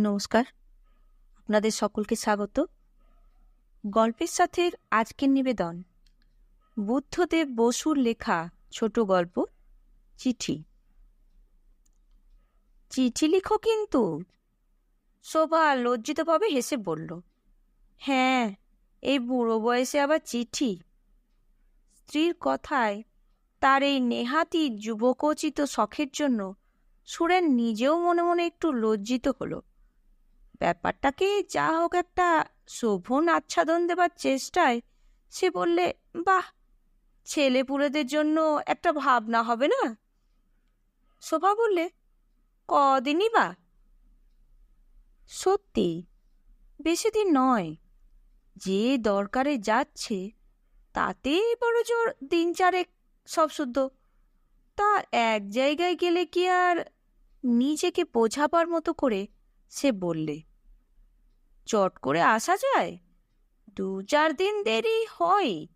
নমস্কার। আপনাদের সকলকে স্বাগত। গল্পের সাথে আজকের নিবেদন, বুদ্ধদেব বসুর লেখা ছোট গল্প, চিঠি। চিঠি লিখো কিন্তু। শোভা লজ্জিতভাবে হেসে বলল হ্যাঁ এই বুড়ো বয়সে আবার চিঠি। স্ত্রীর কথায় তার এই নেহাতি যুবকোচিত শখের জন্য সুরেন নিজেও মনে মনে একটু লজ্জিত হলো। ব্যাপারটাকে যা হোক একটা শোভন আচ্ছাদন দেবার চেষ্টায়। সে বললে, বাহ, ছেলেপুলেদের জন্য একটা ভাবনা হবে না? শোভা বললে, কদিনই বা? সত্যি, বেশি দিন নয়। যে দরকারে যাচ্ছে, তাতেই বড় জোর দিন চারেক সব শুদ্ধ। তা এক জায়গায় গেলে কি আর নিজেকে বোঝাবার মতো করে? সে বললে। চট করে আসা যায়? দু চার দিন দেরি হয়।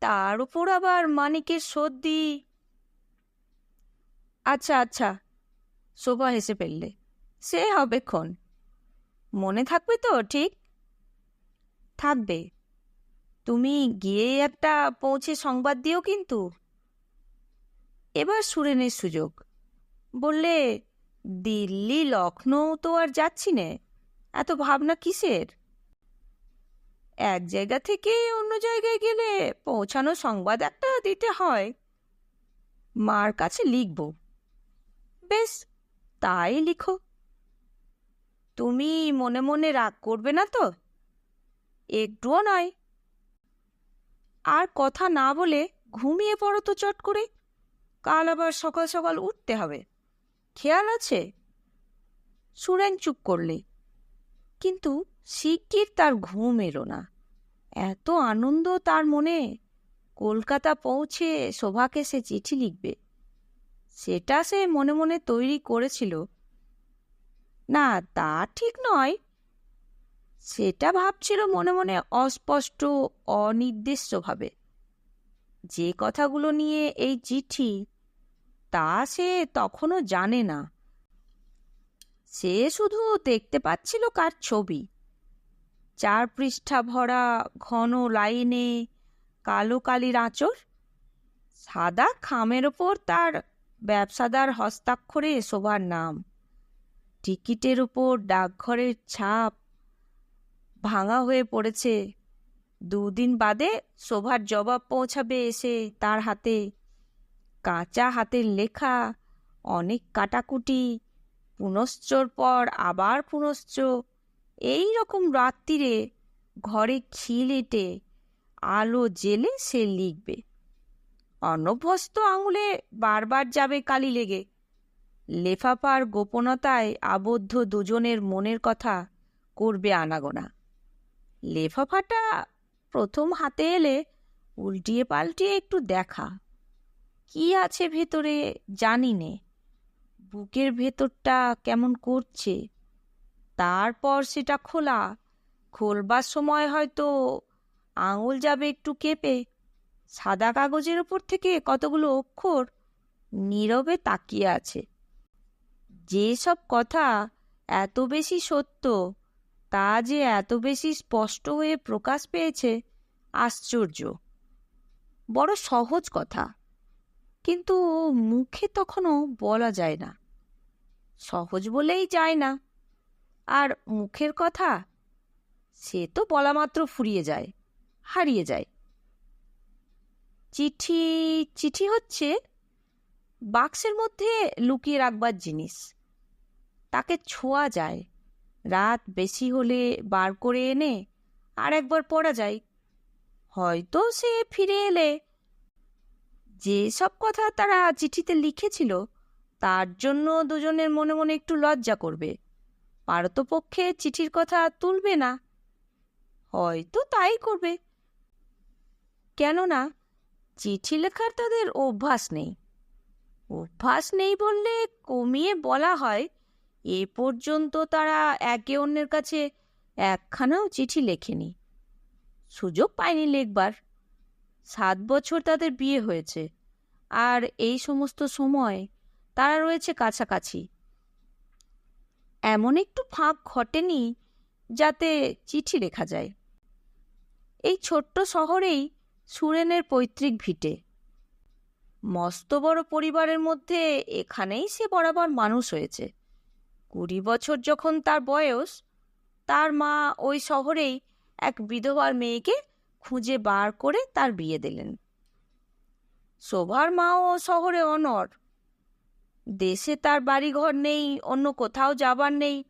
তার উপর আবার মানিকের সর্দি। আচ্ছা আচ্ছা শোভা হেসে ফেললে। সে হবে ক্ষণ। মনে থাকবে তো, ঠিক? থাকবে। তুমি গিয়ে একটা পৌঁছে সংবাদ দিও কিন্তু। এবার সুরেনের সুযোগ। বললে, দিল্লি, লখনৌ তো আর যাচ্ছি নে। এত ভাবনা কিসের? এক জায়গা থেকে অন্য জায়গায় গেলে পৌঁছানো সংবাদ একটা দিতে হয়। মার কাছে লিখব। বেশ, তাই লিখো। তুমি মনে মনে রাগ করবে না তো? একটুও নয়। আর কথা না বলে ঘুমিয়ে পড়ো তো চট করে। কাল আবার সকাল সকাল উঠতে হবে। খেয়াল আছে? সুরেন চুপ করলে। কিন্তু শিগগির তার ঘুম এলো না। এত আনন্দ তার মনে। কলকাতা পৌঁছে শোভাকে সে চিঠি লিখবে। সেটা সে মনে মনে তৈরি করেছিল। না, তা ঠিক নয়। সেটা ভাবছিল মনে মনে অস্পষ্ট, অনির্দিষ্টভাবে। যে কথাগুলো নিয়ে এই চিঠি, তা সে তখনও জানে না। সে শুধু দেখতে পাচ্ছিল কার ছবি। চার পৃষ্ঠা ভরা, ঘন লাইনে কালো কালির আঁচড়, সাদা খামের ওপর তার ব্যবসাদার হস্তাক্ষরে শোভার নাম, টিকিটের উপর ডাকঘরের ছাপ, ভাঙা হয়ে পড়েছে। দুদিন বাদে শোভার জবাব পৌঁছাবে এসে তার হাতে। কাঁচা হাতের লেখা, অনেক কাটাকুটি পুনশ্চর পর আবার পুনশ্চ এই রকম রাত্রিরে ঘরে খিল এটে আলো জেলে সে লিখবে। অনভ্যস্ত আঙুলে বারবার যাবে কালি লেগে। লেফাফার গোপনতায় আবদ্ধ দুজনের মনের কথা করবে আনাগোনা। লেফাফাটা প্রথম হাতে এলে উল্টিয়ে পাল্টিয়ে একটু দেখা। কি আছে ভেতরে জানি নে। বুকের ভেতরটা কেমন করছে? তারপর সেটা খোলা। খোলবার সময় হয়তো আঙুল যাবে একটু কেঁপে। সাদা কাগজের ওপর থেকে কতগুলো অক্ষর নীরবে তাকিয়ে আছে। যেসব কথা এত বেশি সত্য, তা যে এত বেশি স্পষ্ট হয়ে প্রকাশ পেয়েছে, আশ্চর্য। বড় সহজ কথা। কিন্তু মুখে তখনও বলা যায় না। সহজ বলেই যায় না। আর মুখের কথা, সে তো বলা মাত্র ফুরিয়ে যায়, হারিয়ে যায়। চিঠি চিঠি হচ্ছে বাক্সের মধ্যে লুকিয়ে রাখবার জিনিস। তাকে ছোঁয়া যায়। রাত বেশি হলে বার করে এনে আর একবার পড়া যায়। হয়তো সে ফিরে এলে। যে সব কথা তারা চিঠিতে লিখেছিল তার জন্য দুজনের মনে মনে একটু লজ্জা করবে। পারতপক্ষে চিঠির কথা তুলবে না। হয়তো তাই করবে। কেননা চিঠি লেখার তাদের অভ্যাস নেই। অভ্যাস নেই বললে কমিয়ে বলা হয়, এ পর্যন্ত তারা একে অন্যের কাছে একখানাও চিঠি লেখেনি। সুযোগ পায়নি লেখবার। সাত বছর তাদের বিয়ে হয়েছে। আর এই সমস্ত সময় তারা রয়েছে কাছাকাছি। এমন একটু ফাঁক ঘটেনি যাতে চিঠি লেখা যায়। এই ছোট্ট শহরেই সুরেনের পৈতৃক ভিটে। মস্ত বড় পরিবারের মধ্যে এখানেই সে বরাবর মানুষ হয়েছে। কুড়ি বছর যখন তার বয়স, তার মা ওই শহরেই এক বিধবার মেয়েকে খুঁজে বার করে তার বিয়ে দিলেন। শোভার মাও শহরে অনর দেশে তার বাড়িঘর নেই, অন্য কোথাও যাবার নেই।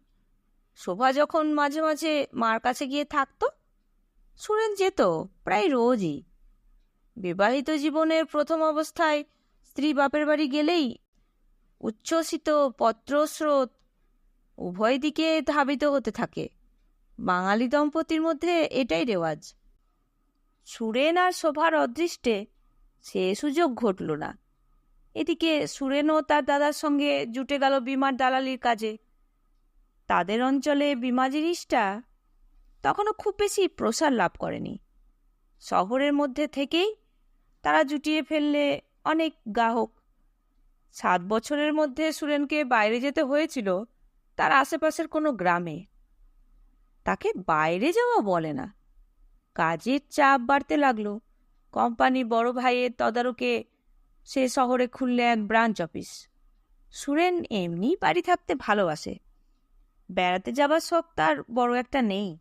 শোভা যখন মাঝে মাঝে মার কাছে গিয়ে থাকতো, সুরেন যেত প্রায় রোজই। বিবাহিত জীবনের প্রথম অবস্থায় স্ত্রী বাপের বাড়ি গেলেই উচ্ছ্বসিত পত্রস্রোত উভয় দিকে ধাবিত হতে থাকে। বাঙালি দম্পতির মধ্যে এটাই রেওয়াজ। সুরেন আর শোভার অদৃষ্টে সে সুযোগ ঘটল না। এদিকে সুরেনও তার দাদার সঙ্গে জুটে গেল বিমার দালালির কাজে। তাদের অঞ্চলে বিমা জিনিসটা তখনও খুব বেশি প্রসার লাভ করেনি। শহরের মধ্যে থেকেই তারা জুটিয়ে ফেললে অনেক গ্রাহক। সাত বছরের মধ্যে সুরেনকে বাইরে যেতে হয়েছিল তার আশেপাশের কোনো গ্রামে। তাকে বাইরে যাওয়া বলে না। কাজের চাপ বাড়তে লাগল। কোম্পানি বড় ভাইয়ের তদারকে সে শহরে খুললে এক ব্রাঞ্চ অফিস সুরেন এমনি বাড়ি থাকতে ভালোবাসে। বেড়াতে যাবার শখ তার বড় একটা নেই।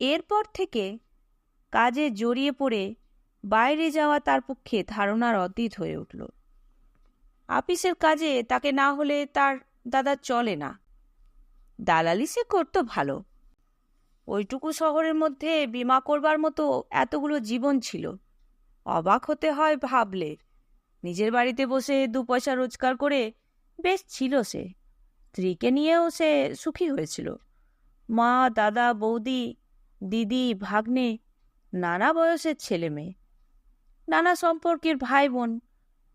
এরপর থেকে কাজে জড়িয়ে পড়ে বাইরে যাওয়া তার পক্ষে ধারণার অতীত হয়ে উঠল। আপিসের কাজে তাকে না হলে তার দাদা চলে না। দালালি সে করতো ভালো। ওইটুকু শহরের মধ্যে বিমা করবার মতো এতগুলো জীবন ছিল। অবাক হতে হয় ভাবলে। নিজের বাড়িতে বসে দু পয়সা রোজগার করে বেশ ছিল সে। স্ত্রীকে নিয়েও সে সুখী হয়েছিল। মা, দাদা, বৌদি, দিদি, ভাগ্নে, নানা বয়সের ছেলে মেয়ে। নানা সম্পর্কের ভাই বোন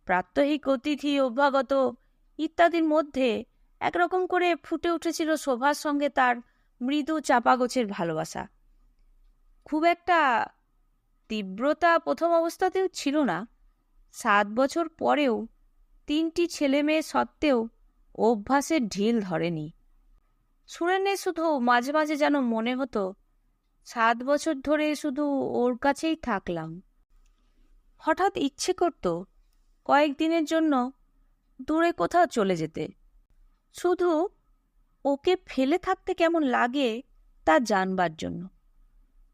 প্রাত্যহিক অতিথি, অভ্যাগত ইত্যাদির মধ্যে একরকম করে ফুটে উঠেছিল শোভার সঙ্গে তার মৃদু চাপাগোছের ভালোবাসা। খুব একটা তীব্রতা প্রথম অবস্থাতেও ছিল না। সাত বছর পরেও তিনটি ছেলে মেয়ে সত্ত্বেও অভ্যাসের ঢিল ধরেনি। সুরেনের শুধু মাঝে মাঝে যেন মনে হতো, সাত বছর ধরে শুধু ওর কাছেই থাকলাম। হঠাৎ ইচ্ছে করত কয়েকদিনের জন্য দূরে কোথাও চলে যেতে। শুধু ওকে ফেলে থাকতে কেমন লাগে তা জানবার জন্য।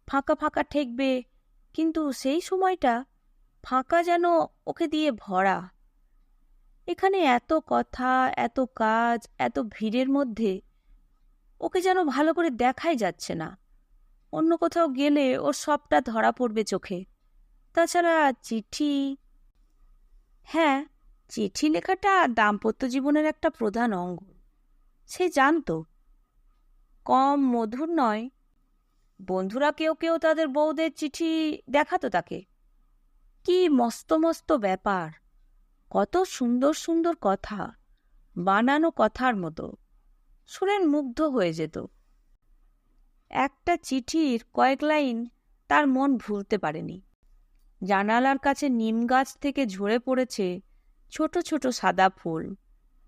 ফাঁকা ফাঁকা ঠেকবে, কিন্তু সেই সময়টা ফাঁকা যেন ওকে দিয়ে ভরা। এখানে এত কথা, এত কাজ, এত ভিড়ের মধ্যে ওকে যেন ভালো করে দেখাই যাচ্ছে না। অন্য কোথাও গেলে ওর সবটা ধরা পড়বে চোখে। তাছাড়া চিঠি হ্যাঁ চিঠি লেখাটা দাম্পত্য জীবনের একটা প্রধান অঙ্গ। সে জানত। কম মধুর নয়। বন্ধুরা কেউ কেউ তাদের বউদের চিঠি দেখাতো তাকে। কি মস্ত মস্ত ব্যাপার। কত সুন্দর সুন্দর কথা, বানানো কথার মতো। সুরেন মুগ্ধ হয়ে যেত। একটা চিঠির কয়েক লাইন তার মন ভুলতে পারেনি। জানালার কাছে নিম গাছ থেকে ঝরে পড়েছে ছোট ছোট সাদা ফুল।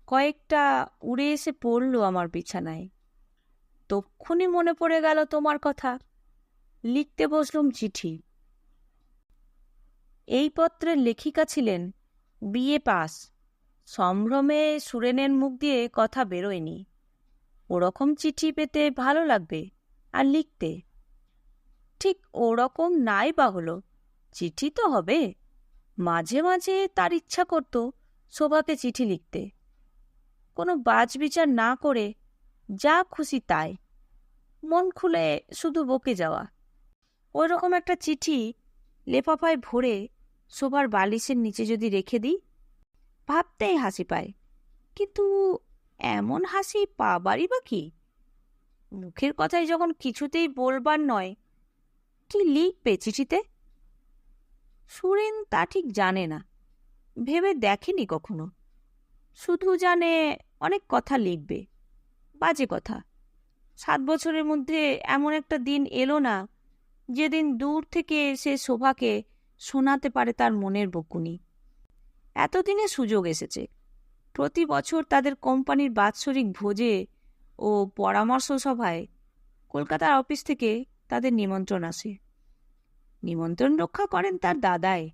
কয়েকটা উড়ে এসে পড়ল আমার বিছানায়। তক্ষুনি মনে পড়ে গেল তোমার কথা। লিখতে বসলুম চিঠি। এই পত্রের লেখিকা ছিলেন বিয়ে পাস। সম্ভ্রমে সুরেনের মুখ দিয়ে কথা বেরোয়নি। ওরকম চিঠি পেতে ভালো লাগবে আর লিখতে। ঠিক ওরকম নাই বা হলো চিঠি তো হবে। মাঝে মাঝে তার ইচ্ছা করত শোভাকে চিঠি লিখতে। কোনো বাজ বিচার না করে যা খুশি তাই। মন খুলে শুধু বকে যাওয়া। ওই রকম একটা চিঠি লেফাফায় ভরে শোভার বালিশের নিচে যদি রেখে দিই, ভাবতেই হাসি পায়। কিন্তু এমন হাসি পাবারই বা কি? মুখের কথাই যখন কিছুতেই বলবার নয়, কি লিখবে চিঠিতে? সুরেন তা ঠিক জানে না, ভেবে দেখেনি কখনো। শুধু জানে অনেক কথা লিখবে, বাজে কথা। সাত বছরের মধ্যে এমন একটা দিন এলো না, যেদিন দূর থেকে সে শোভাকে শোনাতে পারে তার মনের বকুনি। এতদিনে সুযোগ এসেছে। প্রতি বছর তাদের কোম্পানির বাৎসরিক ভোজে ও পরামর্শ সভায় কলকাতার অফিস থেকে তাদের নিমন্ত্রণ আসে। নিমন্ত্রণ রক্ষা করেন তার দাদায়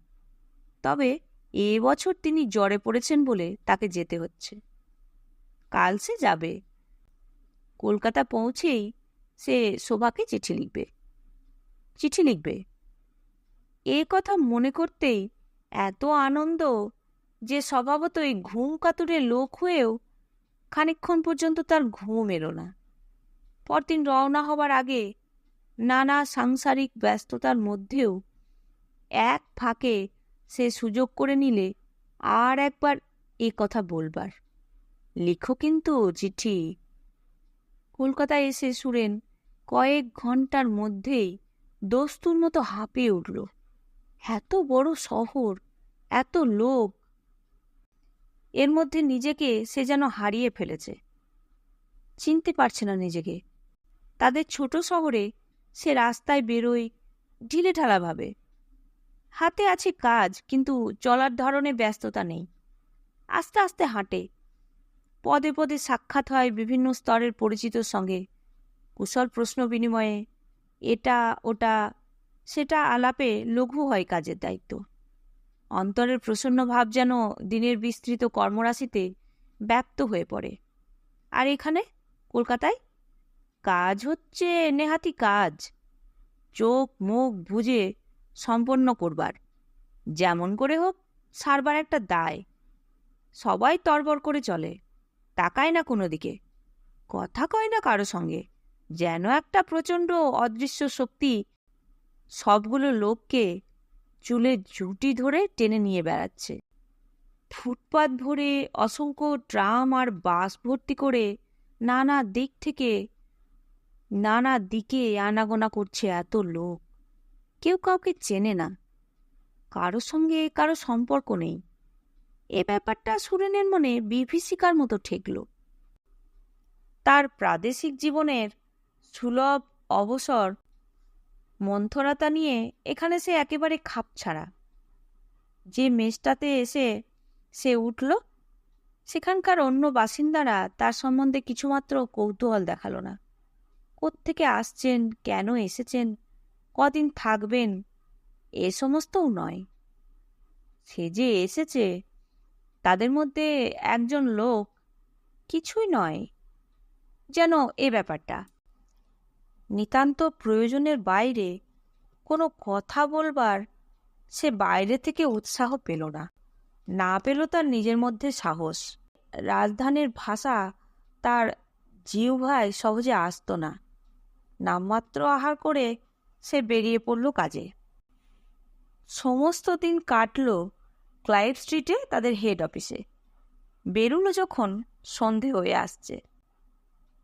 তবে এ বছর তিনি জ্বরে পড়েছেন বলে তাকে যেতে হচ্ছে। কাল সে যাবে। কলকাতা পৌঁছেই সে শোভাকে চিঠি লিখবে। চিঠি লিখবে। এ কথা মনে করতেই এত আনন্দ যে স্বভাবতই ঘুম কাতুরে লোক হয়েও খানিকক্ষণ পর্যন্ত তার ঘুম এলো না। পরদিন রওনা হবার আগে নানা সাংসারিক ব্যস্ততার মধ্যেও এক ফাঁকে সে সুযোগ করে নিলে আর একবার এ কথা বলবার। লিখো কিন্তু চিঠি। কলকাতায় এসে সুরেন কয়েক ঘণ্টার মধ্যেই দস্তুর মতো হাঁপিয়ে উঠল। এত বড় শহর, এত লোক। এর মধ্যে নিজেকে সে যেন হারিয়ে ফেলেছে। চিনতে পারছে না নিজেকে। তাদের ছোট শহরে সে রাস্তায় বেরোয়, ঢিলে ঢালাভাবে হাতে আছে কাজ, কিন্তু চলার ধরনে ব্যস্ততা নেই। আস্তে আস্তে হাঁটে। পদে পদে সাক্ষাৎ হয় বিভিন্ন স্তরের পরিচিতর সঙ্গে। কুশল প্রশ্ন বিনিময়ে, এটা, ওটা সেটা আলাপে লঘু হয় কাজের দায়িত্ব। অন্তরের প্রসন্ন ভাব যেন দিনের বিস্তৃত কর্মরাশিতে ব্যক্ত হয়ে পড়ে। আর এখানে? কলকাতায়? কাজ হচ্ছে নেহাতি কাজ। চোখ, মুখ বুঝে সম্পন্ন করবার। যেমন করে হোক, সারবার একটা দায়। সবাই তরবর করে চলে, তাকায় না কোনো দিকে। কথা কয় না কারও সঙ্গে, যেন একটা প্রচণ্ড অদৃশ্য শক্তি সবগুলো লোককে চুলের জুটি ধরে টেনে নিয়ে বেড়াচ্ছে। ফুটপাত ভরে অসংখ্য ট্রাম আর বাস ভর্তি করে নানা দিক থেকে নানা দিকে আনাগোনা করছে এত লোক। কেউ কাউকে চেনে না। কারও সঙ্গে কারও সম্পর্ক নেই। এ ব্যাপারটা সুরেনের মনে বিভীষিকার মতো ঠেকল। তার প্রাদেশিক জীবনের সুলভ অবসর মন্থরতা নিয়ে এখানে সে একেবারে খাপ ছাড়া। যে মেষটাতে এসে সে উঠল, সেখানকার অন্য বাসিন্দারা তার সম্বন্ধে কিছুমাত্র কৌতূহল দেখাল না। কোত্থেকে আসছেন, কেন এসেছেন, কদিন থাকবেন, এ সমস্তও নয়। সে যে এসেছে, তাদের মধ্যে একজন লোক কিছুই নয়, যেন এ ব্যাপারটা। নিতান্ত প্রয়োজনের বাইরে কোনো কথা বলবার সে বাইরে থেকে উৎসাহ পেল না। না পেল তার নিজের মধ্যে সাহস। রাজধানীর ভাষা তার জিহ্বায় সহজে আসত না। নামমাত্র আহার করে সে বেরিয়ে পড়ল কাজে। সমস্ত দিন কাটল ক্লাইভ স্ট্রিটে তাদের হেড অফিসে। বেরুলো যখন সন্ধে হয়ে আসছে।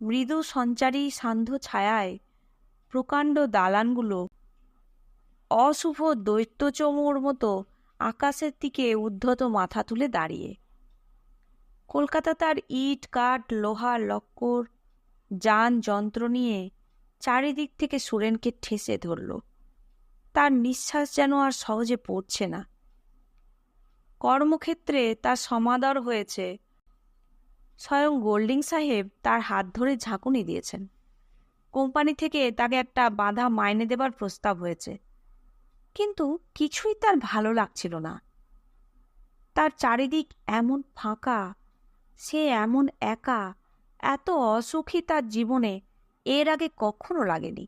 মৃদু সঞ্চারী সান্ধ্য ছায়ায় প্রকাণ্ড দালানগুলো। অশুভ দৈত্য দৈত্যচমুর মতো আকাশের দিকে উদ্ধত মাথা তুলে দাঁড়িয়ে। কলকাতা তার ইট, কাঠ, লোহা, লক্কর, যান, যন্ত্র নিয়ে চারিদিক থেকে সুরেনকে ঠেসে ধরল। তার নিঃশ্বাস যেন আর সহজে পড়ছে না। কর্মক্ষেত্রে তার সমাদর হয়েছে। স্বয়ং গোল্ডিং সাহেব তার হাত ধরে ঝাঁকুনি দিয়েছেন। কোম্পানি থেকে তাকে একটা বাধা মাইনে দেবার প্রস্তাব হয়েছে। কিন্তু কিছুই তার ভালো লাগছিল না। তার চারিদিক এমন ফাঁকা, সে এমন একা, এত অসুখী তার জীবনে এর আগে কখনো লাগেনি।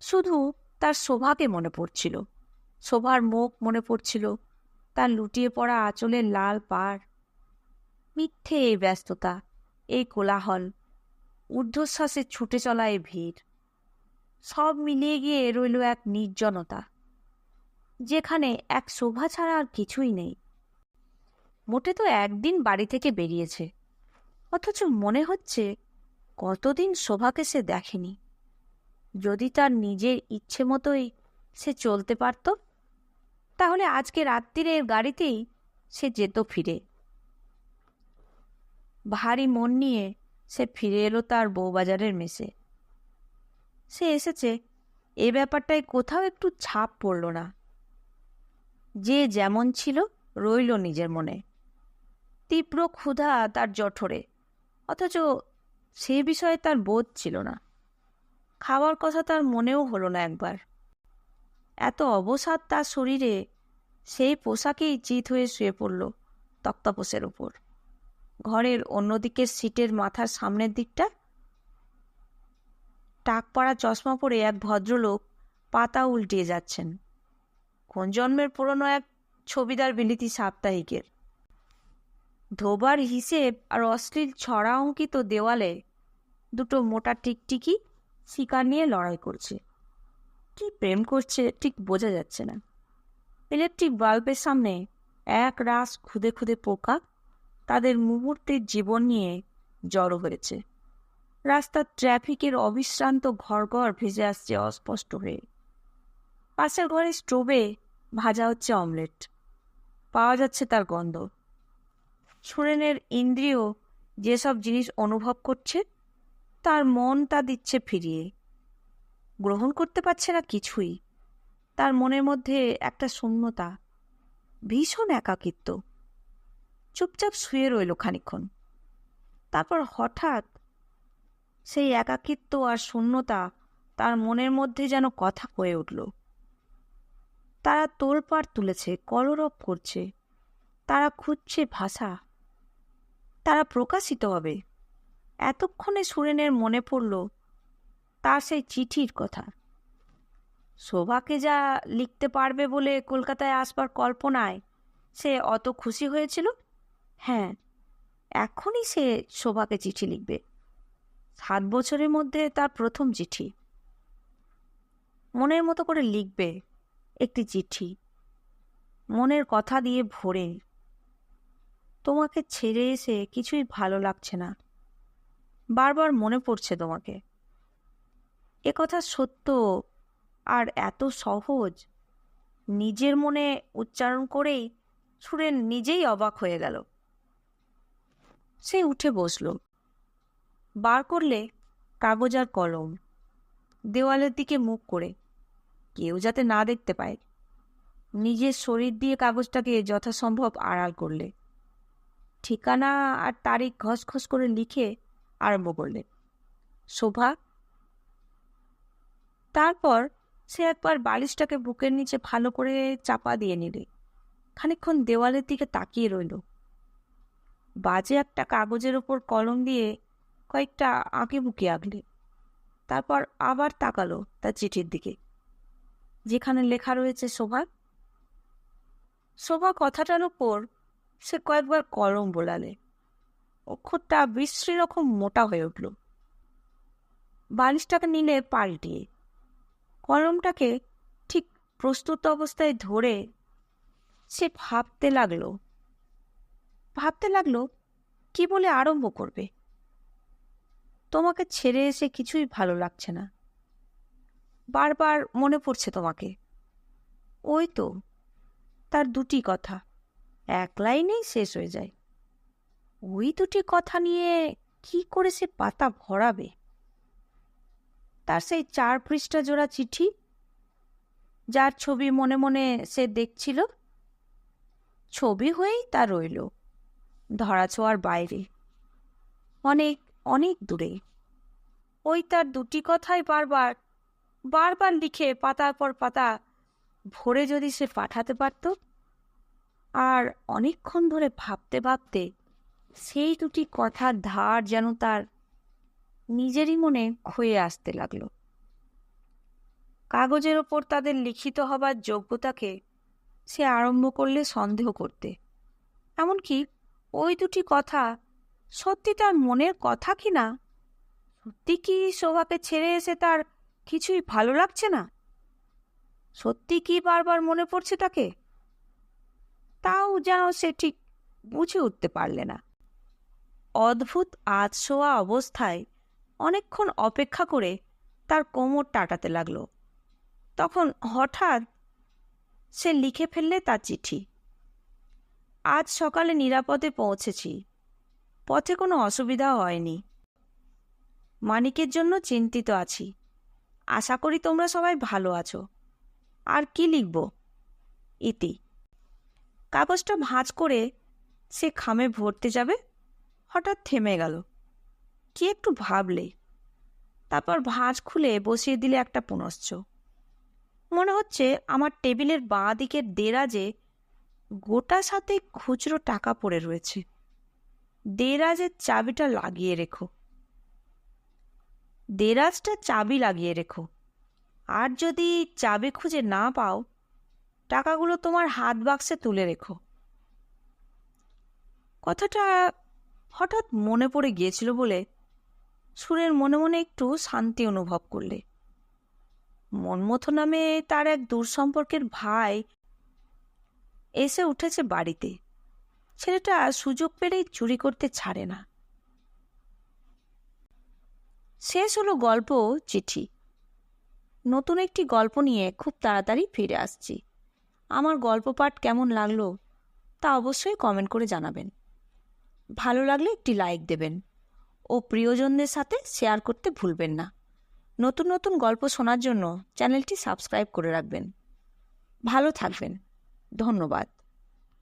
শুধু তার শোভাকে মনে পড়ছিল। শোভার মুখ মনে পড়ছিল তার লুটিয়ে পড়া আঁচলের লাল পাড়। মিথ্যে এই ব্যস্ততা, এই কোলাহল ঊর্ধ্বশ্বাসে ছুটে চলা এই ভিড়। সব মিলিয়ে গিয়ে রইল এক নির্জনতা, যেখানে এক শোভা ছাড়া আর কিছুই নেই। মোটে তো একদিন বাড়ি থেকে বেরিয়েছে, অথচ মনে হচ্ছে কতদিন শোভাকে সে দেখেনি। যদি তার নিজের ইচ্ছে মতোই সে চলতে পারত, তাহলে আজকে রাত্রিরের গাড়িতেই সে যেত ফিরে। ভারী মন নিয়ে সে ফিরে এলো তার বউবাজারের মেসে। সে এসেছে, এ ব্যাপারটায় কোথাও একটু ছাপ পড়ল না। যে যেমন ছিল, রইল নিজের মনে। তীব্র ক্ষুধা তার জঠরে, অথচ সে বিষয়ে তার বোধ ছিল না। খাওয়ার কথা তার মনেও হলো না একবার। এত অবসাদ তার শরীরে, সেই পোশাকেই চিত হয়ে শুয়ে পড়ল তক্তাপোষের ওপর। ঘরের অন্যদিকের সিটের মাথার সামনের দিকটা। টাক পাড়া চশমা পরে এক ভদ্রলোক পাতা উল্টিয়ে যাচ্ছেন। কোন জন্মের পুরনো এক ছবিদার বিলিতি সাপ্তাহিকের? ধোবার হিসেব আর অশ্লীল ছড়া অঙ্কিত দেওয়ালে দুটো মোটা টিকটিকি শিকার নিয়ে লড়াই করছে। কি প্রেম করছে ঠিক বোঝা যাচ্ছে না। ইলেকট্রিক বাল্বের সামনে এক রাস খুদে খুদে পোকা তাদের মুহূর্তের জীবন নিয়ে জড়ো হয়েছে। রাস্তার ট্রাফিকের অবিশ্রান্ত ঘরঘর ভেসে আসছে অস্পষ্ট হয়ে। পাশের ঘরে স্টোভে ভাজা হচ্ছে অমলেট। পাওয়া যাচ্ছে তার গন্ধ। সুরেনের ইন্দ্রিয় যেসব জিনিস অনুভব করছে, তার মন তা দিচ্ছে ফিরিয়ে। গ্রহণ করতে পারছে না কিছুই। তার মনের মধ্যে একটা শূন্যতা, ভীষণ একাকিত্ব। চুপচাপ শুয়ে রইল খানিক্ষণ তারপর হঠাৎ সেই একাকিত্ব আর শূন্যতা তার মনের মধ্যে যেন কথা হয়ে উঠল। তারা তোলপাড় তুলেছে, কলরব করছে, তারা খুঁজছে ভাষা। তারা প্রকাশিত হবে। এতক্ষণে সুরেনের মনে পড়ল তার সেই চিঠির কথা। শোভাকে যা লিখতে পারবে বলে কলকাতায় আসবার কল্পনায় সে অত খুশি হয়েছিল? হ্যাঁ এখনই সে শোভাকে চিঠি লিখবে। সাত বছরের মধ্যে তার প্রথম চিঠি। মনের মতো করে লিখবে একটি চিঠি। মনের কথা দিয়ে ভরে, তোমাকে ছেড়ে এসে কিছুই ভালো লাগছে না। বারবার মনে পড়ছে তোমাকে। এ কথা সত্য আর এত সহজ। নিজের মনে উচ্চারণ করেই সুরেন নিজেই অবাক হয়ে গেল। সে উঠে বসল। বার করলে কাগজ আর কলম। দেওয়ালের দিকে মুখ করে। কেউ যাতে না দেখতে পায়। নিজের শরীর দিয়ে কাগজটাকে যথাসম্ভব আড়াল করলে। ঠিকানা আর তারিখ ঘসঘস করে লিখে আরম্ভ করলে। শোভা? তারপর সে একবার বালিশটাকে বুকের নিচে ভালো করে চাপা দিয়ে নিলে। খানিক্ষণ দেওয়ালের দিকে তাকিয়ে রইল। বাজে একটা কাগজের ওপর কলম দিয়ে কয়েকটা আঁকে বুকে আঁকলে। তারপর আবার তাকালো তার চিঠির দিকে। যেখানে লেখা রয়েছে, শোভা। শোভা কথাটার ওপর সে কয়েকবার কলম বোলালে। অক্ষরটা বিশ্রী রকম মোটা হয়ে উঠল। বালিশটাকে নিলে পাল্টিয়ে। কলমটাকে ঠিক প্রস্তুত অবস্থায় ধরে সে ভাবতে লাগল ভাবতে লাগল, কি বলে আরম্ভ করবে? তোমাকে ছেড়ে এসে কিছুই ভালো লাগছে না। বারবার মনে পড়ছে তোমাকে। ওই তো, তার দুটি কথা। এক লাইনেই শেষ হয়ে যায়। ওই দুটি কথা নিয়ে কি করে সে পাতা ভরাবে? তার সেই চার পৃষ্ঠা জোড়া চিঠি, যার ছবি মনে মনে সে দেখছিল, ছবি হয়েই তা রইল। ধরাছোঁয়ার বাইরে। অনেক অনেক দূরে। ওই তার দুটি কথাই বারবার বারবার লিখে পাতার পর পাতা ভরে যদি সে পাঠাতে পারত, আর অনেকক্ষণ ধরে ভাবতে ভাবতে সেই দুটি কথার ধার যেন তার নিজেরই মনে ক্ষয়ে আসতে লাগল। কাগজের ওপর তাদের লিখিত হবার যোগ্যতাকে সে আরম্ভ করলে সন্দেহ করতে। এমনকি ওই দুটি কথা। সত্যি তার মনের কথা কি না? সত্যি কি শোভাকে ছেড়ে এসে তার কিছুই ভালো লাগছে না? সত্যি কি বারবার মনে পড়ছে তাকে? তাও যেন সে ঠিক বুঝে উঠতে পারলে না। অদ্ভুত আধশোয়া অবস্থায় অনেকক্ষণ অপেক্ষা করে তার কোমর টাটাতে লাগল। তখন হঠাৎ সে লিখে ফেললে তার চিঠি। আজ সকালে নিরাপদে পৌঁছেছি। পথে কোনো অসুবিধা হয়নি। মানিকের জন্য চিন্তিত আছি। আশা করি তোমরা সবাই ভালো আছো। আর কি লিখব? ইতি। কাগজটা ভাঁজ করে সে খামে ভরতে যাবে। হঠাৎ থেমে গেল। কি একটু ভাবলে। তারপর ভাঁজ খুলে বসিয়ে দিলে একটা পুনশ্চ। মনে হচ্ছে আমার টেবিলের বাঁ দিকের দেরাজে গোটা সাথে খুচরো টাকা পড়ে রয়েছে। দেরাজের চাবিটা লাগিয়ে রেখো। দেরাজটা চাবি লাগিয়ে রেখো। আর যদি চাবি খুঁজে না পাও, টাকাগুলো তোমার হাত বাক্সে তুলে রেখো। কথাটা হঠাৎ মনে পড়ে গিয়েছিল বলে সুরের মনে মনে একটু শান্তি অনুভব করলে। মনমথ নামে তার এক দূর সম্পর্কের ভাই এসে উঠেছে বাড়িতে। ছেলেটা সুযোগ পেলেই চুরি করতে ছাড়ে না। শেষ হলো গল্প চিঠি। নতুন একটি গল্প নিয়ে খুব তাড়াতাড়ি ফিরে আসছি। আমার গল্প পাঠ কেমন লাগল তা অবশ্যই কমেন্ট করে জানাবেন। ভালো লাগলে একটি লাইক দেবেন ও প্রিয়জনদের সাথে শেয়ার করতে ভুলবেন না। নতুন নতুন গল্প শোনার জন্য চ্যানেলটি সাবস্ক্রাইব করে রাখবেন। ভালো থাকবেন। ধন্যবাদ।